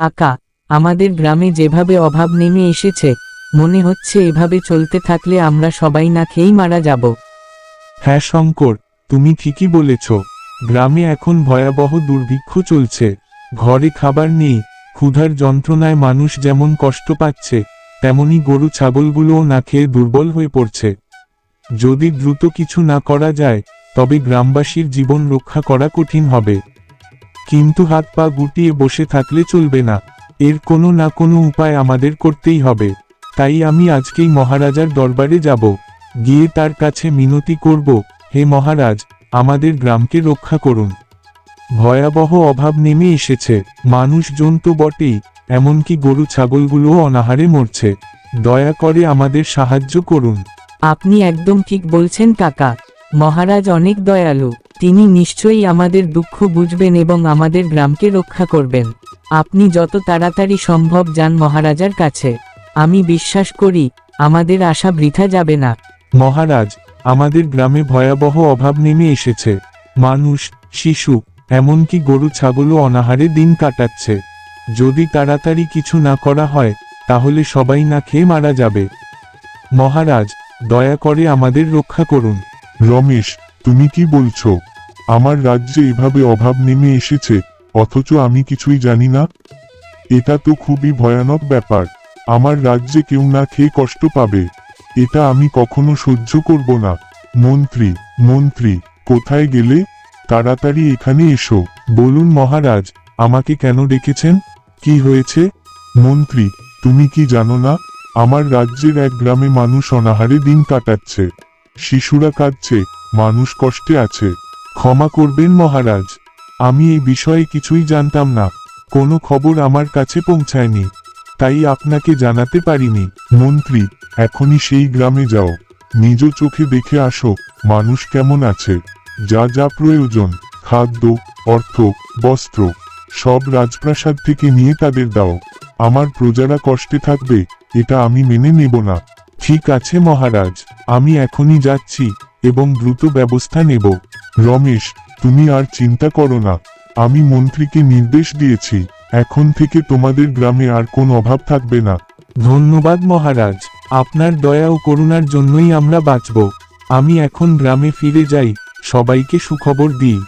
আকা, আমাদের গ্রামে যেভাবে অভাব নেমে এসেছে, মনে হচ্ছে এভাবে চলতে থাকলে আমরা সবাই না খেয়েই মারা যাব। হ্যাঁ শঙ্কর, তুমি ঠিকই বলেছ। গ্রামে এখন ভয়াবহ দুর্ভিক্ষ চলছে। ঘরে খাবার নেই, ক্ষুধার যন্ত্রণায় মানুষ যেমন কষ্ট পাচ্ছে, তেমনি গরু ছাগলগুলোও না খেয়ে দুর্বল হয়ে পড়ছে। যদি দ্রুত কিছু না করা যায়, তবে গ্রামবাসীর জীবন রক্ষা করা কঠিন হবে। কিন্তু হাত পা গুটিয়ে বসে থাকলে চলবে না। এর কোনো না কোনো উপায় আমাদের করতেই হবে। তাই আমি আজকেই মহারাজার দরবারে যাব। গিয়ে তার কাছে মিনতি করব, হে মহারাজ, আমাদের গ্রামকে রক্ষা করুন। ভয়াবহ অভাব নেমে এসেছে। মানুষজন তো বটেই, এমনকি গরু ছাগলগুলোও অনাহারে মরছে। দয়া করে আমাদের সাহায্য করুন। আপনি একদম ঠিক বলছেন কাকা। মহারাজ অনেক দয়ালু। তিনি নিশ্চয়ই আমাদের দুঃখ বুঝবেন এবং আমাদের গ্রামকে রক্ষা করবেন। আপনি যত তাড়াতাড়ি সম্ভব যান মহারাজার কাছে। আমি বিশ্বাস করি আমাদের আশা বৃথা যাবে না। মহারাজ আমাদের গ্রামে ভয়াবহ অভাব নেমে এসেছে। মানুষ শিশু এমনকি গরু ছাগলও অনাহারে দিন কাটাচ্ছে। যদি তাড়াতাড়ি কিছু না করা হয় তাহলে সবাই না খেয়ে মারা যাবে। মহারাজ দয়া করে আমাদের রক্ষা করুন। রমেশ তুমি কি বলছো? আমার রাজ্যে এভাবে অভাব নেমে এসেছে, অথচ আমি কিছুই জানি না? এটা তো খুবই ভয়ানক ব্যাপার। আমার রাজ্যে কেউ না খেয়ে কষ্ট পাবে। এটা আমি কখনো সহ্য করব না। মন্ত্রী মন্ত্রী, কোথায় গেলে? তাড়াতাড়ি এখানে এসো। বলুন মহারাজ, আমাকে কেন ডেকেছেন? কি হয়েছে? মন্ত্রী, তুমি কি জানো না? আমার রাজ্যের এক গ্রামে মানুষ অনাহারে দিন কাটাচ্ছে। শিশুরা কাঁদছে, মানুষ কষ্টে আছে। ক্ষমা করবেন মহারাজ। আমি এই বিষয়ে কিছুই জানতাম না। কোনো খবর আমার কাছে পৌঁছায়নি। তাই আপনাকে জানাতে পারিনি। মন্ত্রী, এখনই সেই গ্রামে যাও। নিজ চোখে দেখে আসো, মানুষ কেমন আছে। যা যা প্রয়োজন, খাদ্য, অর্থ, বস্ত্র, সব রাজপ্রাসাদ থেকে নিয়ে তাদের দাও। আমার প্রজারা কষ্টে থাকবে, এটা আমি মেনে নেব না। ঠিক আছে মহারাজ, আমি এখনই যাচ্ছি এবং দ্রুত ব্যবস্থা নেব। রমেশ, তুমি আর চিন্তা করো না। আমি মন্ত্রীকে নির্দেশ দিয়েছি, এখন থেকে তোমাদের গ্রামে আর কোন অভাব থাকবে না। ধন্যবাদ মহারাজ, আপনার দয়া ও করুণার জন্যই আমরা বাঁচব। আমি এখন গ্রামে ফিরে যাই, সবাইকে সুখবর দিই।